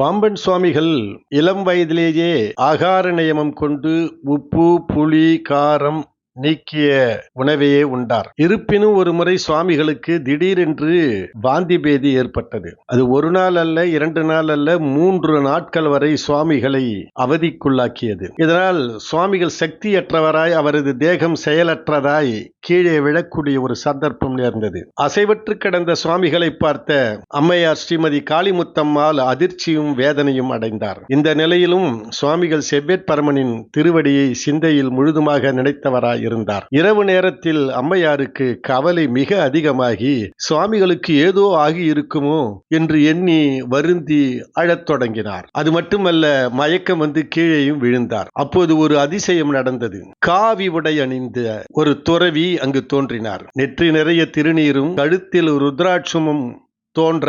பாம்பன் சுவாமிகள் இளம் வயதிலேயே ஆகார நியமம் கொண்டு உப்பு புளி காரம் நீக்கிய உணவையே உண்டார். இருப்பினும் ஒரு முறை சுவாமிகளுக்கு திடீரென்று வாந்தி பேதி ஏற்பட்டது. அது ஒரு நாள் அல்ல இரண்டு நாள் அல்ல மூன்று நாட்கள் வரை சுவாமிகளை அவதிக்குள்ளாக்கியது. இதனால் சுவாமிகள் சக்தியற்றவராய் அவரது தேகம் செயலற்றதாய் கீழே விழக்கூடிய ஒரு சந்தர்ப்பம் நேர்ந்தது. அசைவற்று கிடந்த சுவாமிகளை பார்த்த அம்மையார் ஸ்ரீமதி காளிமுத்தம்மாள் அதிர்ச்சியும் வேதனையும் அடைந்தார். இந்த நிலையிலும் சுவாமிகள் செவ்வேற்பரமனின் திருவடியை சிந்தையில் முழுதுமாக நினைத்தவராய் இருந்தார் இரவு நேரத்தில் அம்மையாருக்கு கவலை மிக அதிகமாகி சுவாமிகளுக்கு ஏதோ ஆகி இருக்குமோ என்று எண்ணி வருந்தி அழத் தொடங்கினார். அது மட்டுமல்ல மயக்கம் வந்து கீழேயும் விழுந்தார். அப்போது ஒரு அதிசயம் நடந்தது. காவி உடை அணிந்த ஒரு துறவி அங்கு தோன்றினார். நெற்றி நிறைய திருநீரும் கழுத்தில் ருத்ராட்சமும் தோன்ற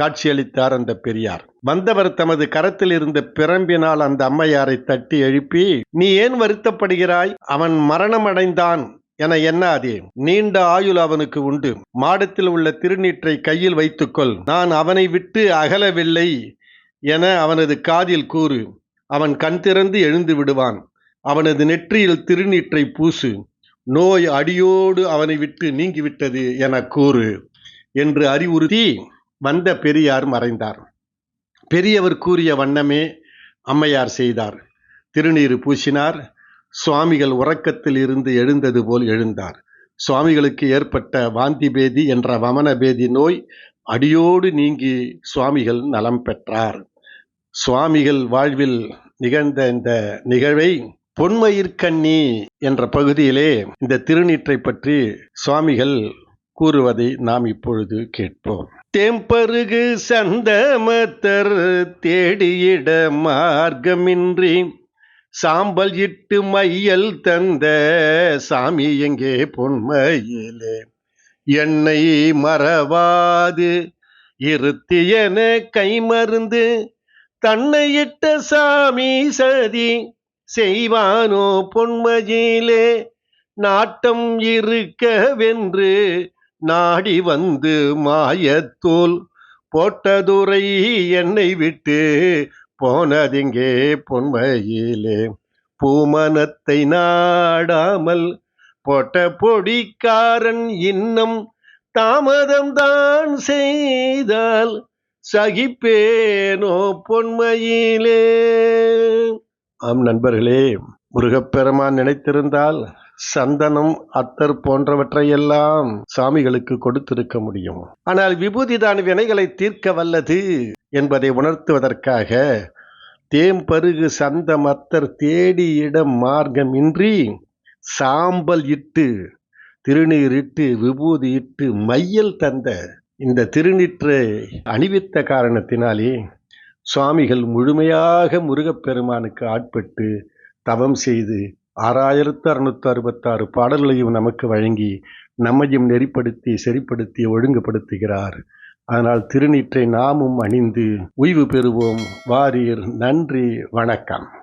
காட்சியளித்தார் அந்த பெரியார். வந்தவர் தமது கரத்தில் இருந்த பிரம்பினால் அந்த அம்மையாரை தட்டி எழுப்பி நீ ஏன் வருத்தப்படுகிறாய்? அவன் மரணம் அடைந்தான் என எண்ணாதே. நீண்ட ஆயுள் அவனுக்கு உண்டு. மாடத்தில் உள்ள திருநீற்றை கையில் வைத்துக்கொள். நான் அவனை விட்டு அகலவில்லை என அவனது காதில் கூறு. அவன் கண் திறந்து எழுந்து விடுவான். அவனது நெற்றியில் திருநீற்றை பூசு. நோய் அடியோடு அவனை விட்டு நீங்கிவிட்டது என கூறு என்று அறிவுறுத்தி வந்த பெரியார் மறைந்தார். பெரியவர் கூறிய வண்ணமே அம்மையார் செய்தார். திருநீறு பூசினார். சுவாமிகள் உறக்கத்தில் இருந்து எழுந்தது போல் எழுந்தார். சுவாமிகளுக்கு ஏற்பட்ட வாந்தி பேதி என்ற வமன பேதி நோய் அடியோடு நீங்கி சுவாமிகள் நலம் பெற்றார். சுவாமிகள் வாழ்வில் நிகழ்ந்த இந்த நிகழ்வை பொன்மயிர்கண்ணி என்ற பகுதியிலே இந்த திருநீற்றை பற்றி சுவாமிகள் கூறுவதை நாம் இப்பொழுது கேட்போம். தேம்பருகு சந்தமத்தர் தேடியிட மார்க்கமின்றி சாம்பல் இட்டு மையல் தந்த சாமி எங்கே பொன்மையிலே? என்னை மறவாது இருத்தியன கைமருந்து தன்னை இட்ட சாமி சதி செய்வானோ பொன்மையிலே? நாட்டம் இருக்கவென்று நாடி வந்து மாயத்தோல் போட்டதுரை என்னை விட்டு போனதிங்கே பொன்மையிலே? பூமனத்தை நாடாமல் போட்ட பொடிக்காரன் இன்னும் தாமதம்தான் செய்தால் சகிப்பேனோ பொன்மையிலே? ஆம் நண்பர்களே முருகப்பெருமான் நினைத்திருந்தால் சந்தனம் அத்தர் போன்றவற்றையெல்லாம் சாமிகளுக்கு கொடுத்திருக்க முடியும். ஆனால் விபூதிதான் வினைகளை தீர்க்க வல்லது என்பதை உணர்த்துவதற்காக தேம்பருகு சந்தம் அத்தர் தேடி இடம் மார்க்கமின்றி சாம்பல் இட்டு திருநீர் இட்டு விபூதி இட்டு மையல் தந்த இந்த திருநீற்றை அணிவித்த காரணத்தினாலே சுவாமிகள் முழுமையாக முருகப்பெருமானுக்கு ஆட்பட்டு தவம் செய்து ஆறாயிரத்து அறுநூத்தி அறுபத்தாறு பாடல்களையும் நமக்கு வழங்கி நம்மையும் நெறிப்படுத்தி சரிப்படுத்தி ஒழுங்குபடுத்துகிறார். அதனால் திருநீற்றை நாமும் அணிந்து ஓய்வு பெறுவோம். வாரீர் நன்றி வணக்கம்.